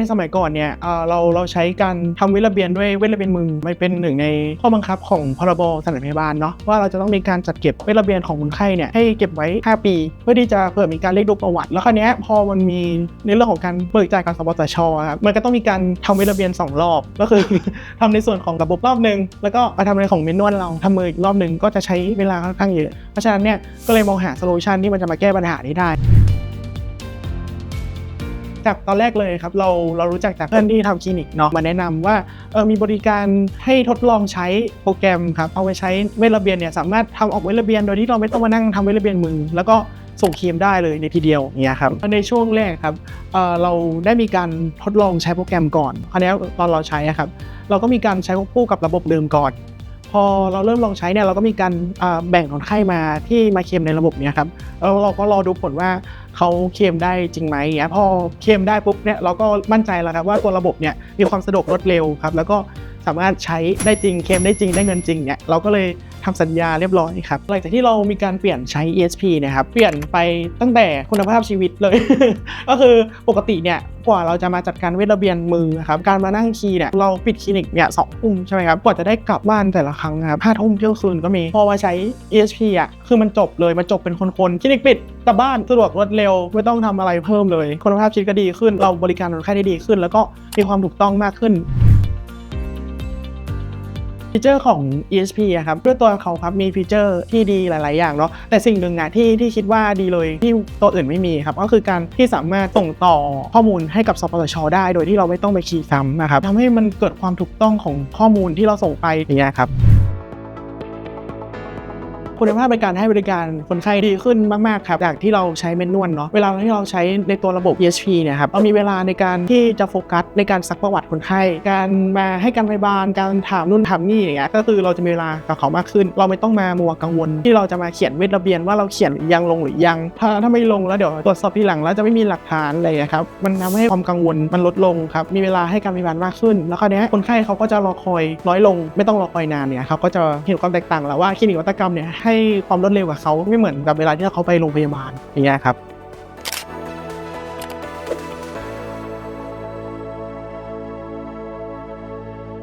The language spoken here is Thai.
ในสมัยก่อนเนี่ยเอ่อเราเราใช้การทำเวชระเบียนด้วยเวชระเบียนมือไม่เป็นหนึ่งในข้อบังคับของพรบสถานพยาบาลเนาะว่าเราจะต้องมีการจัดเก็บเวชระเบียนของคนไข้เนี่ยให้เก็บไว้ 5 ปี เพื่อที่จะเผื่อมีการเรียกดูประวัติ แล้วคราวนี้พอมันมีในเรื่องของการเบิกจ่ายกับสปสชครับมันก็ต้องมีการทำเวชระเบียนสองรอบ ก็คือทำในส่วนของระบบรอบหนึ่งแล้วก็มาทำในของเมนนวลเราทำมืออีกรอบหนึ่งก็จะใช้เวลาค่อนข้างเยอะเพราะฉะนั้นเนี่ยก็เลยมองหาโซลูชันที่มันจะมาแก้ปัญหานี้ได้ จากตอนแรกเลยครับเราเรารู้จักจากเพื่อนที่ทำคลินิกเนาะมาแนะนำว่าเออมีบริการให้ทดลองใช้โปรแกรมครับเอาไปใช้เวทระเบียนเนี่ยสามารถทำออกเวทระเบียนโดยที่เราไม่ต้องมานั่งทำเวทระเบียนมือ แล้วก็ส่งเคลมได้เลยในทีเดียวอย่างเงี้ยครับในช่วงแรกครับเออเราได้มีการทดลองใช้โปรแกรมก่อนคราวนี้ตอนเราใช้อะครับ เราก็มีการใช้ควบคู่กับระบบเดิมก่อน พอเราเริ่มลองใช้เนี่ยเราก็มีการแบ่งคนไข้มาที่มาเคลมในระบบเนี้ยครับแล้วเราก็รอดูผลว่าเขาเคลมได้จริงไหมเนี่ยพอเคลมได้ปุ๊บเนี่ยเราก็มั่นใจแล้วครับว่าตัวระบบเนี่ยมีความสะดวกรวดเร็วครับแล้วก็ สามารถใช้ได้จริงเคมได้จริงได้เงินจริงเนี่ยเราก็เลยทำสัญญาเรียบร้อยครับหลังจากที่เรามีการเปลี่ยนใช้ ESP เนะครับเปลี่ยนไปตั้งแต่คุณภาพชีวิตเลย ก็คือปกติเนี่ยกว่าเราจะมาจัดการเวทระเบียนมือครับการมานั่งคีเนี่ยเราปิดคลินิกเนี่ยสองทุ่มใช่ไหมครับกว่าจะได้กลับบ้านแต่ละครั้งครับห้าทุ่มเที่ยงคืนก็มีพอมาใช้ ESP อะคือมันจบเลยมันจบเป็นคนๆคลินิกปิดกลับบ้านสะดวกรวดเร็วไม่ต้องทำอะไรเพิ่มเลยคุณภาพชีวิตก็ดีขึ้น เราบริการคนไข้ได้ดีขึ้น แล้วก็มีความถูกต้องมากขึ้น ฟีเจอร์ของ ESP อะครับด้วยตัวเขาครับมีฟีเจอร์ที่ดีหลาย ๆ อย่างเนาะแต่สิ่งหนึ่งอะที่ที่คิดว่าดีเลยที่ตัวอื่นไม่มีครับก็คือการที่สามารถส่งต่อข้อมูลให้กับสปสชได้โดยที่เราไม่ต้องไปคีย์ซ้ำนะครับทำให้มันเกิดความถูกต้องของข้อมูลที่เราส่งไปอย่างเงี้ยครับ คุณภาพในการให้บริการคนไข้ดีขึ้นมากๆครับจากที่เราใช้เมนนวลเนาะเวลาที่เราใช้ในตัวระบบ ESP เนี่ยครับเรามีเวลาในการที่จะโฟกัสในการซักประวัติคนไข้ การมาให้การพยาบาลการถามนู่นถามนี่อย่างเงี้ยก็คือเราจะมีเวลากับเขามากขึ้น เราไม่ต้องมามัวกังวล ที่เราจะมาเขียนเวทระเบียนว่าเราเขียนยังลงหรือยัง ถ้าถ้าไม่ลงแล้วเดี๋ยวตรวจสอบทีหลังแล้วจะไม่มีหลักฐานอะไรอย่างเงี้ยครับมันทำให้ความกังวลมันลดลงครับมีเวลาให้การพยาบาลมากขึ้น แล้วคราวเนี้ยคนไข้เขาก็จะรอคอยน้อยลง ไม่ต้องรอคอยนานเนี่ยเขาก็จะเห็นความแตกต่างแล้วว่าคลินิกวัตกรรมเนี่ยให้ความรวดเร็วกับเขาไม่เหมือนกับเวลาที่เขาไปโรงพยาบาลอย่างเงี้ยครับ